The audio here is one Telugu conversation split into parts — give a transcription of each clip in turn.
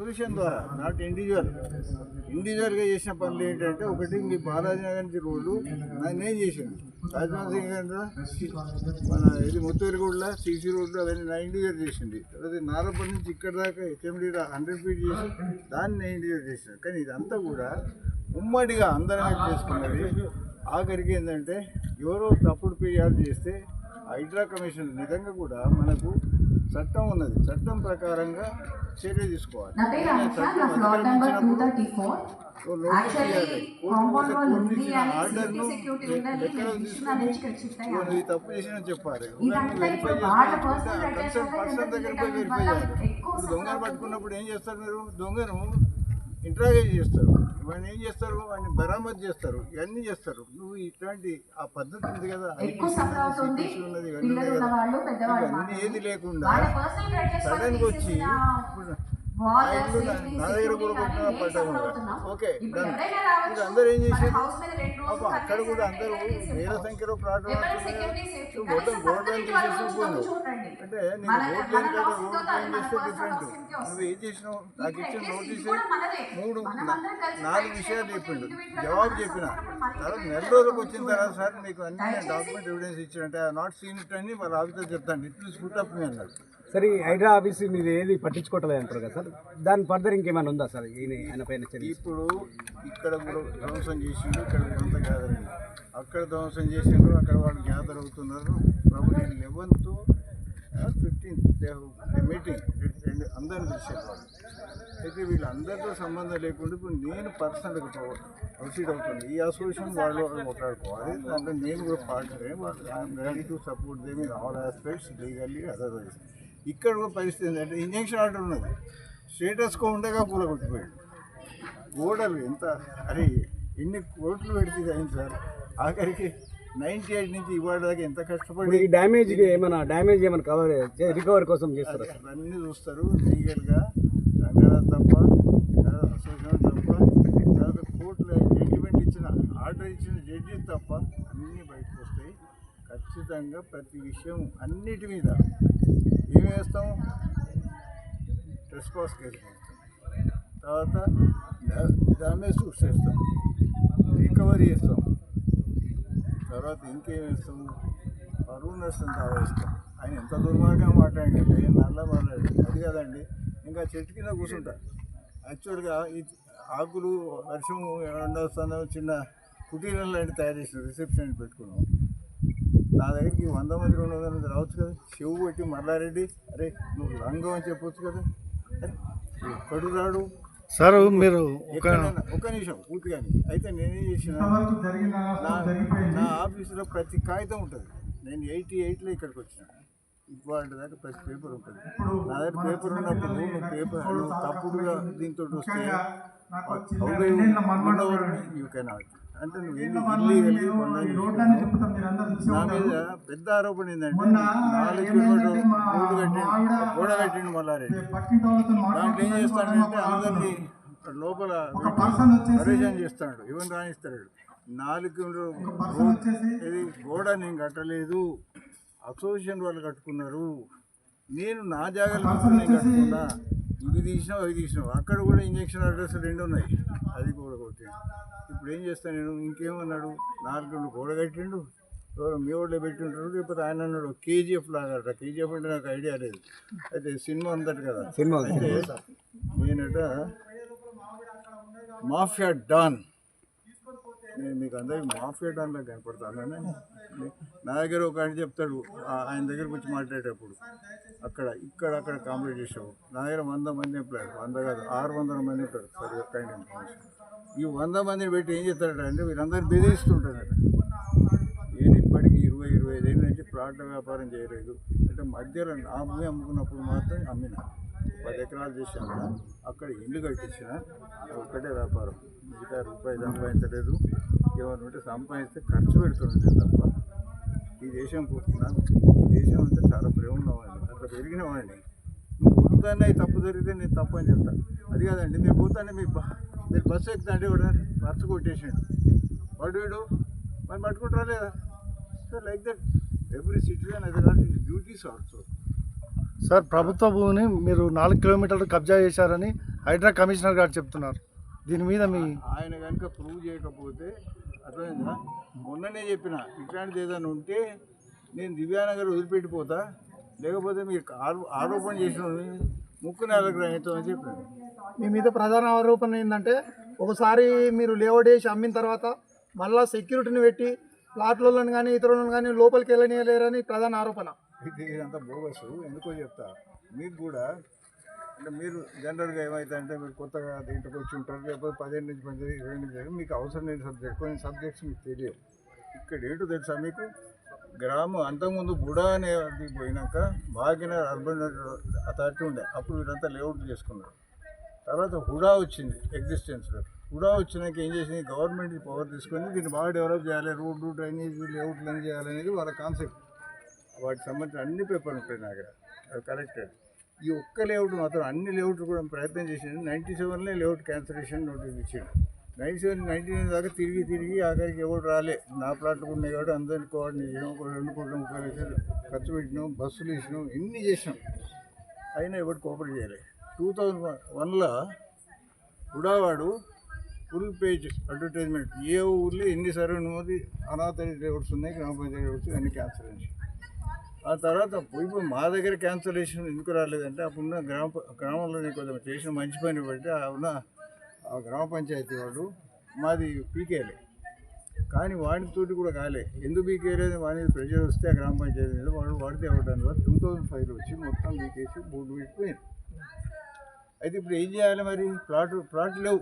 సొల్యూషన్ ద్వారా నాట్ ఇండివిజువల్ ఇండివిజువల్గా చేసిన పనులు ఏంటంటే ఒకటి మీ బాలాజీ నగర్ నుంచి రోడ్డు అది నేను చేసాను రాజ్నాథ్ సింగ్ గారు మన ఇది ముత్తూరుగూడలో సీసీ రోడ్లు అవన్నీ నా ఇండివిజువల్ చేసింది. తర్వాత నారపల్లి నుంచి ఇక్కడ దాకా హెచ్ఎండి హండ్రెడ్ ఫీట్ చేసి దాన్ని నేను ఇండివిజువల్ చేసిన కానీ ఇదంతా కూడా ఉమ్మడిగా అందరం చేసుకున్నది. ఆఖరికి ఏంటంటే ఎవరో తప్పుడు ఫిర్యాదు చేస్తే హైడ్రా కమిషన్ నిజంగా కూడా మనకు చట్టం ఉన్నది. చట్టం ప్రకారంగా చర్య తీసుకోవాలి. నా పేరు అనుష నా flat number two thirty four. Actually compound వాళ్ళు ఉంది అని సేఫ్టీ సెక్యూరిటీ ఉందని నేను ఇచ్చిన నుంచి ఇక్కడ షిఫ్ట్ అయ్యాను నువ్వు తప్పు చేసిన చెప్పాలి. పర్సన్ దగ్గర పోయి వెరిఫై చేయాలి. దొంగను పట్టుకున్నప్పుడు ఏం చేస్తారు మీరు? దొంగను ఇంట్రాగేట్ చేస్తారు. ఇవన్నీ ఏం చేస్తారు? వాడిని బరామత్ చేస్తారు. ఇవన్నీ చేస్తారు. నువ్వు ఇట్లాంటి ఆ పద్ధతి ఉంది కదా ఉన్నది ఇవన్నీ ఏది లేకుండా వాళ్ళ పర్సనల్ గ్రడ్జెస్ సడన్గా వచ్చి నా దగ్గర కూడా కొట్టిన ఓకే రావచ్చు అందరూ ఏం చేశారు? అక్కడ కూడా అందరూ వేల సంఖ్యలో నువ్వు మొత్తం కనీసం గోడలు పక్కన ఇంటి వాళ్ళ తీసేసి గురించి పోయినావు. చూడండి. అంటే నీకు రోడ్తో కాదు, ఏం మన చేస్తే డిఫరెంట్ నువ్వు ఏం చేసినావు? నాకు ఇచ్చిన నోటీస్. మూడు నాలుగు ఫైట్ విషయాలు చెప్పిండు. జవాబు చెప్పిన. తర్వాత నెల రోజులకు వచ్చిన. తర్వాత సార్ మీకు అన్ని డాక్యుమెంట్ ఎవిడెన్స్ ఇచ్చానంటే నాట్ సీన్ ఇట్ అని వాళ్ళ ఆఫీసర్ చెప్తాను. It will spit up me అన్నాడు. సరే హైడ్రా ఆఫీస్ మీరు ఏది పట్టించుకోవట్లేదు అంటారు కదా సార్ దాని ఫర్దర్ ఇంకేమైనా ఉందా సార్? ఈయన ఆయన పైన ఇప్పుడు ఇక్కడ కూడా ధ్వంసం చేసిండు ఇక్కడ అంత గ్యాదర్ అయింది అక్కడ ధ్వంసం చేసిండ్రు అక్కడ వాళ్ళు గ్యాదర్ అవుతున్నారు. ప్రభుత్వం లెవెన్త్ ఫిఫ్టీన్త్ మీటింగ్ రెండు అందరిని పిలిచారు. వాళ్ళు అయితే వీళ్ళందరితో సంబంధం లేకుండా ఇప్పుడు నేను పర్సనల్గా ప్రొసీడ్ అవుతుంది. ఈ అసోసియేషన్ వాళ్ళు వాళ్ళు మాట్లాడుకోవాలి. దాంట్లో నేను కూడా పార్ట్నరే I am ready to support them in all aspects legally otherwise ఇక్కడ కూడా పరిస్థితి ఏంటంటే ఇంజక్షన్ ఆర్డర్ ఉన్నది. స్టేటస్కో ఉండగా పూల కొట్టిపోయాడు. గోడలు ఎంత? అరే ఎన్ని కోట్లు పెడితే అయింది సార్? ఆఖరికి నైంటీ ఎయిట్ నుంచి ఇవాళ దాకా ఎంత కష్టపడి ఈ డ్యామేజ్ ఏమైనా డ్యామేజ్ ఏమైనా కవర్ రికవర్ కోసం చేస్తారా అన్నీ చూస్తారు లీగల్గా రంగనాథ్ తప్ప అసోసియేషన్ తప్ప తర్వాత కోర్టులో జడ్జిమెంట్ ఇచ్చిన ఆర్డర్ ఇచ్చిన జడ్జి తప్ప అన్నీ బయటకు వస్తాయి. ఖచ్చితంగా ప్రతి విషయం అన్నిటి మీద ఏం వేస్తాం? రెస్పాన్స్ కేసు తర్వాత డ్యామేజ్ సూట్స్ రికవరీ చేస్తాం తర్వాత ఇంకేం వేస్తాం పరువు నష్టం కావేస్తాం ఆయన ఎంత దుర్మార్గంగా మాట్లాడంటే నల్ల మాట్లాడు అది కదండి ఇంకా చెట్టు కింద కూర్చుంటా యాక్చువల్గా ఈ ఆకులు వర్షం ఎండొస్తుందో చిన్న కుటీరం లాంటి తయారు చేసిన రిసెప్షన్ పెట్టుకున్నాం నా దగ్గరికి వంద మంది రెండు వందల మంది రావచ్చు కదా చెవు పెట్టి మల్లారెడ్డి అరే నువ్వు రంగు అని చెప్పొచ్చు కదా అరే ఎక్కడు రాడు. సార్ మీరు ఒక ఒక నిమిషం పూర్తిగా అయితే నేనేం చేసిన నా నా ఆఫీసులో ప్రతి కాగితం ఉంటుంది. నేను ఎయిటీ ఎయిట్లో ఇక్కడికి వచ్చిన. ఇవాళ దాకా ప్రతి పేపర్ ఉంటుంది. నా దగ్గర పేపర్ ఉన్నప్పుడు నువ్వు పేపర్ నువ్వు తప్పుడుగా దీంతో వస్తే యూ కెనాట్ అంటే నువ్వు నా మీద పెద్ద ఆరోపణ ఏంటంటే నాలుగు కిలోమీటర్లు రోడ్డు కట్టిండు గోడ కట్టిండు మల్లారెడ్డి. దాంట్లో ఏం చేస్తాడంటే అందరినీ లోపల పరేషాన్ చేస్తాడు ఇవన్నీ రాణిస్తాడు. నాలుగు ఇది గోడ నేను కట్టలేదు. అసోసియేషన్ వాళ్ళు కట్టుకున్నారు. నేను నా జాగ్రత్త నేను కట్టుకున్నా ఇవి తీసినావు అవి తీసినావు అక్కడ కూడా ఇంజక్షన్ అడ్రస్ రెండు ఉన్నాయి. అది కూడా కొట్టి ఇప్పుడు ఏం చేస్తాను నేను? ఇంకేమన్నాడు? నాలుగు రెండు గోడ కట్టిండు. ఎవరో మీ వాళ్ళే పెట్టి ఉంటారు లేకపోతే ఆయన అన్నాడు కేజీఎఫ్ లాగా అట. కేజీఎఫ్ అంటే నాకు ఐడియా లేదు. అయితే సినిమా ఉందట కదా. సినిమా అయితే నేనట మాఫియా డాన్. నేను మీకు అందరికి మాఫియా డాన్ లాగా కనపడతాను నా దగ్గర ఒక ఆయన చెప్తాడు ఆయన దగ్గర వచ్చి మాట్లాడేటప్పుడు అక్కడ ఇక్కడ అక్కడ కాంప్లీట్ చేసావు నా దగ్గర వంద మంది ఎంప్లాయర్ వంద కాదు ఆరు వందల మంది ఉంటారు సరే ఆయన ఇన్ఫర్మేషన్ ఈ వంద మందిని పెట్టి ఏం చేస్తాడట అంటే వీళ్ళందరూ బెదిరిస్తుంటారట. నేను ఇప్పటికీ ఇరవై ఇరవై ఐదేళ్ళ నుంచి ప్లాట్ల వ్యాపారం చేయలేదు. అంటే మధ్యలో నా భూమి అమ్ముకున్నప్పుడు మాత్రం అమ్మిన. పది ఎకరాలు చేశాను. అక్కడ ఇల్లు కట్టించిన ఒక్కటే వ్యాపారం. మిగతా రూపాయి సంపాదించలేదు. ఏమైనా ఉంటే సంపాదిస్తే ఖర్చు పెడుతుండే తప్ప ఈ దేశం పు- ఈ దేశం అంటే చాలా ప్రేమ ఉన్నవాడిని అట్లా పెరిగిన వాడిని. నువ్వు పోతానే తప్పు జరిగితే నేను తప్పు అని చెప్తాను అది కాదండి మీరు పోతానే మీ బ- మీరు బస్సు ఎక్కుతా అంటే ఖర్చు బస్సు కొట్టేసాడు. వాడు వీడు మరి పట్టుకుంటారా లేదా? So like that every citizen అది డ్యూటీస్ ఆల్సో. సార్ ప్రభుత్వ భూమిని మీరు నాలుగు కిలోమీటర్లు కబ్జా చేశారని హైడ్రా కమిషనర్ గారు చెప్తున్నారు. దీని మీద మీ ఆయన కనుక ప్రూవ్ చేయకపోతే అర్థమైందా? మొన్ననే చెప్పిన ఇట్లాంటిది ఏదైనా ఉంటే నేను దివ్యానగర్ వదిలిపెట్టిపోతా లేకపోతే మీరు ఆరో- ఆరోపణ చేసిన ముక్కు నెలకు రాయితామని చెప్పాను మీ మీద ప్రధాన ఆరోపణ ఏంటంటే ఒకసారి మీరు లేఅవుట్ వేసి అమ్మిన తర్వాత మళ్ళా సెక్యూరిటీని పెట్టి ప్లాట్లను కానీ ఇతరులను కానీ లోపలికి వెళ్ళనియలేరని ప్రధాన ఆరోపణ. ఇది ఇదంతా బోగస్ ఎందుకో చెప్తా. మీకు కూడా అంటే మీరు జనరల్గా ఏమైతే మీరు కొత్తగా దీంట్లోకి వచ్చి ఉంటారు లేకపోతే పదిహేను నుంచి పదిహేను ఇరవై నుంచి మీకు అవసరం లేని సబ్జెక్ట్ కొన్ని సబ్జెక్ట్స్ మీకు తెలియవు. ఇక్కడ ఏంటో తెలుసా మీకు? గ్రామం అంతకుముందు బుడా అనేది పోయినాక భాగ్యనగర్ అర్బన్ అథారిటీ ఉండే అప్పుడు వీరంతా లేఅవుట్ చేసుకున్నారు. తర్వాత హుడా వచ్చింది ఎగ్జిస్టెన్స్లో హుడా వచ్చినాక ఏం చేసింది? గవర్నమెంట్ పవర్ తీసుకొని దీన్ని బాగా డెవలప్ చేయాలి రోడ్లు డ్రైనేజ్ లేఅవుట్లు అన్నీ చేయాలనేది వాళ్ళ కాన్సెప్ట్ వాటికి సంబంధించిన అన్ని పేపర్లు ఉంటాయి నా దగ్గర అవి కరెక్టెడ్ ఈ ఒక్క లేఅవుట్ మాత్రం అన్ని లేఅవుట్లు కూడా ప్రయత్నం చేసిండు. నైంటీ సెవెన్లో లేఅవుట్ క్యాన్సలేషన్ నోటీస్ ఇచ్చాడు. నైన్టీ సెవెన్ నైన్టీ నైన్ దాకా తిరిగి తిరిగి ఆఖరికి ఎవరు రాలే. నా ప్లాట్లు ఉన్నాయి కాబట్టి అందరిని కోఆర్డినేట్ చేయడం ఒక రెండు కోట్ల ముప్పై లక్షలు ఖర్చు పెట్టినాం బస్సులు ఇచ్చినాం ఎన్ని చేసినాం. అయినా ఎవరు కోఆపరేట్ చేయలేదు టూ థౌజండ్ వన్లో ఉడావాడు ఫుల్ పేజ్ అడ్వర్టైజ్మెంట్ ఏ ఊర్లో ఎన్ని సర్వే నమోదు అనాథ లేఅవుట్స్ ఉన్నాయి గ్రామ పంచాయతీ లేఅవుట్స్ అన్ని క్యాన్సలేషన్ ఆ తర్వాత ఇప్పుడు మా దగ్గర క్యాన్సలేషన్ ఎందుకు రాలేదంటే అప్పుడున్న గ్రామ గ్రామంలోనే కొంచెం చేసిన మంచి పని బట్టి ఉన్న ఆ గ్రామ పంచాయతీ వాళ్ళు మాది పీకేలే కానీ వాడితోటి కూడా కాలే. ఎందుకు పీకేలేదు వాడి మీద ప్రెషర్ వస్తే ఆ గ్రామ పంచాయతీ మీద వాడు వాడితే అవ్వడానికి వల్ల టూ థౌజండ్ ఫైవ్లో వచ్చి మొత్తం పీకేసి బోర్డు పెట్టిపోయింది అయితే ఇప్పుడు ఏం చేయాలి మరి? ప్లాట్ ప్లాట్ లేవు.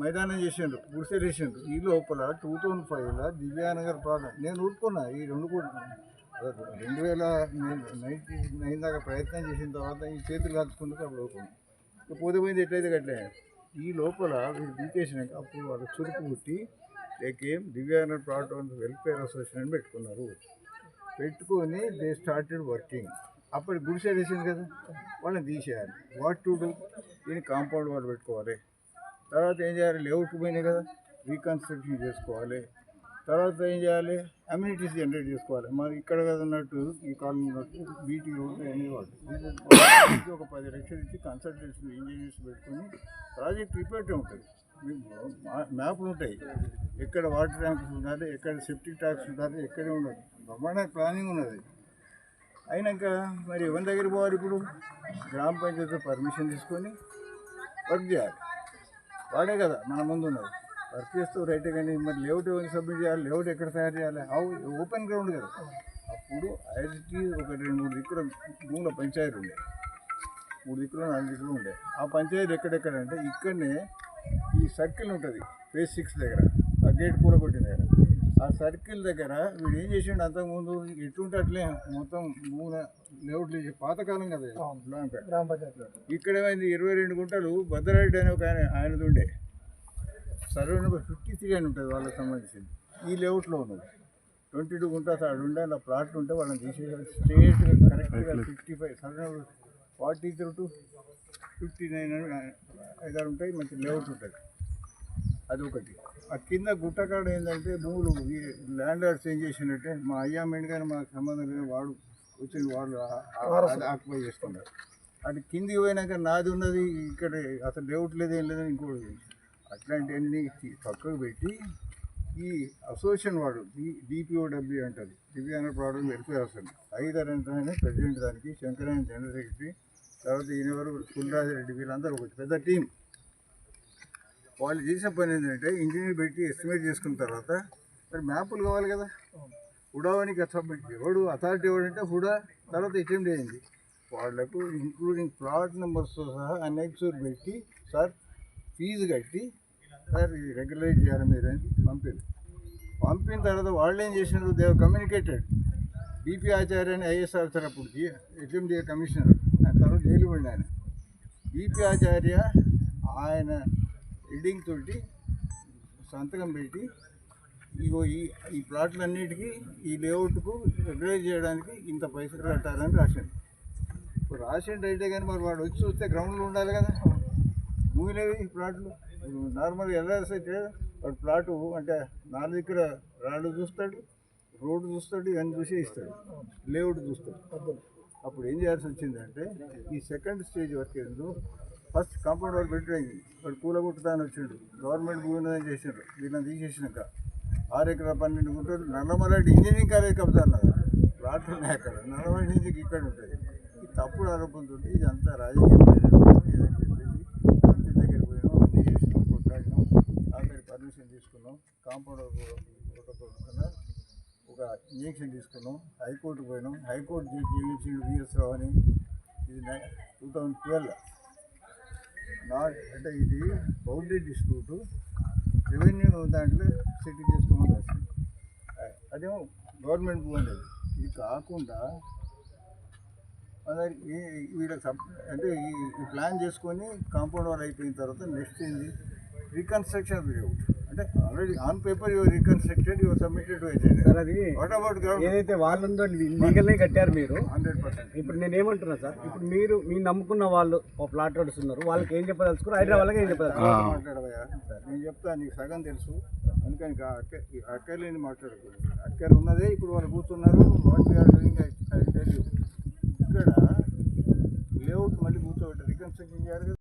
మైదానం చేసిండ్రు గుడిసెలు చేసిండ్రు ఈ లోపల టూ థౌజండ్ ఫైవ్లో దివ్యానగర్ ప్రాంతం నేను ఊరుకున్నా ఈ రెండు కూడా. రెండు వేల నైన్టీ నైన్ దాకా ప్రయత్నం చేసిన తర్వాత ఈ చేతులు కాల్చుకుంటే అప్పుడు ఊరుకున్నాను ఇక పోతే పోయింది ఎట్లయితే కట్లే ఈ లోపల వీళ్ళు బీకేసినాక అప్పుడు వాళ్ళు చురుకు పుట్టి ఏకేం దివ్యాంగ ప్లాట్ వెల్ఫేర్ అసోసియేషన్ పెట్టుకున్నారు. పెట్టుకొని దే స్టార్టెడ్ వర్కింగ్. అప్పుడు గుడిసె వేసింది కదా వాళ్ళని తీసేయాలి. What to do? దీన్ని కాంపౌండ్ వాళ్ళు పెట్టుకోవాలి. తర్వాత ఏం చేయాలి? లేఅవుట్ పోయినాయి కదా. రీకన్స్ట్రక్షన్ చేసుకోవాలి. తర్వాత ఏం చేయాలి? అమ్యూనిటీస్ జనరేట్ చేసుకోవాలి. మరి ఇక్కడ కదా ఉన్నట్టు ఈ కాలం ఉన్నట్టు బీటీ రోడ్లు అనేవాళ్ళు ఇది ఒక పది లక్షలు ఇచ్చి కన్సల్టెన్సీ ఇంజనీర్స్ పెట్టుకొని ప్రాజెక్ట్ రిపేర్ ఉంటుంది. మీకు మ్యాప్లు ఉంటాయి. ఎక్కడ వాటర్ ట్యాంక్స్ ఉండాలి ఎక్కడ సెఫ్టీ ట్యాంక్స్ ఉండాలి ఎక్కడే ఉండాలి. బ్రహ్మాండ ప్లానింగ్ ఉన్నది. అయినాక మరి ఎవరి దగ్గర పోవాలి ఇప్పుడు? గ్రామ పంచాయతీ పర్మిషన్ తీసుకొని వర్క్ చేయాలి. వాడే కదా మన ముందు ఉన్నది. వర్క్ చేస్తూ రైటే కానీ మరి లేఅవుట్ సబ్మిట్ చేయాలి? లేఅవుట్ ఎక్కడ తయారు చేయాలి? హౌ ఓపెన్ గ్రౌండ్ కదా. అప్పుడు ఐఐటి ఒక రెండు మూడు దిక్కుల భూముల పంచాయతీ ఉండే. మూడు దిక్కులు నాలుగు దిక్కులు ఉండే. ఆ పంచాయతీ ఎక్కడెక్కడ అంటే ఇక్కడనే ఈ సర్కిల్ ఉంటుంది ఫేజ్ సిక్స్ దగ్గర. ఆ గేట్ కూర కొట్టిన దగ్గర. ఆ సర్కిల్ దగ్గర వీడు ఏం చేసిండు అంతకుముందు? ఎట్లుంటే అట్లే మొత్తం మూల లేఅవుట్లు పాతకాలం కదా ఇక్కడ ఏమైంది? ఇరవై రెండు గుంటలు భద్రారెడ్డి అనే ఒక ఆయన ఆయనది ఉండే. సర్వే నెంబర్ ఫిఫ్టీ త్రీ అని ఉంటుంది వాళ్ళకి సంబంధించింది. ఈ లేఅవుట్లో ఉన్నది. ట్వంటీ టూ గుంటాస్ ఆడు ఉండే అలా ప్లాట్లు ఉంటే వాళ్ళని తీసేయాలి. స్ట్రేట్గా కరెక్ట్గా fifty five survey number forty three to fifty nine ఐదారు ఉంటాయి మంచి లేఅవుట్ ఉంటుంది. అది ఒకటి. ఆ కింద గుట్టకాడ ఏంటంటే భూములు ఈ ల్యాండ్ లార్డ్స్ ఏం చేసినట్టే మా అయ్యా మెండ్ కానీ మాకు సంబంధం లేదు వాడు వచ్చిన వాళ్ళు ఆక్యుపై చేసుకున్నారు. అది కిందికి పోయినాక నాది ఉన్నది ఇక్కడ అసలు లేఅవుట్ లేదు ఏం లేదని ఇంకోటి అట్లాంటివన్నీ పక్కకు పెట్టి ఈ అసోసియేషన్ వాడు డి డిపిఓడబ్ల్యూ అంటారు దివ్యాంగ ప్రాబ్లం వెల్ఫేర్ ఐదర్ అంటే ప్రెసిడెంట్ దానికి శంకరాయన జనరల్ సెక్రటరీ తర్వాత ఈయనెవరు? కుల్రాజరెడ్డి వీళ్ళందరూ ఒక పెద్ద టీం వాళ్ళు చేసిన పని ఏంటంటే ఇంజనీర్ పెట్టి ఎస్టిమేట్ చేసుకున్న తర్వాత మరి మ్యాపులు కావాలి కదా. హుడావానికి సబ్మిట్ ఎవడు అథారిటీ ఎవడంటే హుడా తర్వాత అటెంప్ట్ అయింది. వాళ్ళకు ఇంక్లూడింగ్ ప్లాట్ నెంబర్స్తో సహా అనెక్సూర్ పెట్టి సార్ ఫీజు కట్టి సార్ ఇది రెగ్యులైజ్ చేయాలి మీరు అని పంపింది? పంపిన తర్వాత వాళ్ళు ఏం చేసినారు దేవ్ కమ్యూనికేటెడ్ బీపీ ఆచార్య అని ఐఏఎస్ ఆఫీసర్ అప్పుడు హెచ్ఎండిఏ కమిషనర్ ఆయన తర్వాత జైలు పడిన ఆయన. బీపీ ఆచార్య ఆయన హెడ్డింగ్ తోటి సంతకం పెట్టి ఇగో ఈ ఈ ప్లాట్లన్నిటికీ ఈ లేఅవుట్కు రెగ్యులైజ్ చేయడానికి ఇంత పైసలు కట్టాలని రాశాడు ఇప్పుడు రాసిండు అయితే కానీ మరి వాడు వచ్చి చూస్తే గ్రౌండ్లో ఉండాలి కదా. మూవిలేవి ఈ ప్లాట్లు నార్మల్గా ఎల్ఆర్ఎస్ అయితే వాడు ప్లాటు అంటే నా దగ్గర రాళ్ళు చూస్తాడు రోడ్డు చూస్తాడు ఇవన్నీ చూసి ఇస్తాడు లేఅవుట్ చూస్తాడు. అప్పుడు ఏం చేయాల్సి వచ్చిందంటే ఈ సెకండ్ స్టేజ్ వరకు ఏందో ఫస్ట్ కాంపౌండ్ వాళ్ళు పెట్టింది వాడు కూల అని వచ్చిండు. గవర్నమెంట్ భూమి ఉందని చేసిండ్రు దీన్ని తీసేసినాక ఆరు ఎకరా పన్నెండు గుంటలు నల్లమలాంటి ఇంజనీరింగ్ కాలేజ్ కబ్జా ప్లాట్ ఉన్నాయి అక్కడ. నల్లమల్లి ఇంజిన్ ఇక్కడ ఉంటుంది. ఈ తప్పుడు ఆరోపణతో ఇదంతా రాజకీయ ప్రేరేపితం. ఇదని చెప్పేసి ఇంటి దగ్గర పోయినాం అన్నీ చేసినాం కొట్లాడినాం ఆఖరి పర్మిషన్ తీసుకున్నాం. కాంపౌండ్ కన్నా ఒక ఇంజక్షన్ తీసుకున్నాం. హైకోర్టు పోయినాం. హైకోర్టు జీవించిండు విఎస్ రావు అని ఇది టూ థౌజండ్ ట్వెల్వ్ నా అంటే ఇది బౌండరీ డిస్ప్యూట్. రెవెన్యూ దాంట్లో సెటిల్ చేసుకోమని అదేమో గవర్నమెంట్ పోలేదు ఇది కాకుండా మరి వీళ్ళకి అంటే ఈ ప్లాన్ చేసుకొని కాంపౌండ్ వాల్ అయిపోయిన తర్వాత నెక్స్ట్ ఏంది? రికన్స్ట్రక్షన్ లేఅవుట్ అంటే already on paper your reconstructed your submitted sir అది వాట్ అబౌట్ గ్రౌండ్ ఏదైతే వాళ్ళు ఉందో లీగల్నే కట్టారు మీరు హండ్రెడ్ పర్సెంట్ ఇప్పుడు నేను ఏమంటున్నా సార్ ఇప్పుడు మీరు మీ నమ్ముకున్న వాళ్ళు ఒక ప్లాట్ రోడ్స్ ఉన్నారు వాళ్ళకి ఏం చెప్పదలుచుకోరు హైదరాబాద్ వాళ్ళకి ఏం మాట్లాడవయ్యా. నేను చెప్తా నీకు సగం తెలుసు. అందుకని అక్క అక్కర్లేని మాట్లాడకూడదు. అక్కర్ ఉన్నదే ఇప్పుడు వాళ్ళు కూర్చున్నారు వాట్ వీఆర్ డూయింగ్ ఇక్కడ లేఅవుట్ మళ్ళీ కూర్చోబెట్టి రికన్స్ట్రక్షన్ చేయాలి కదా.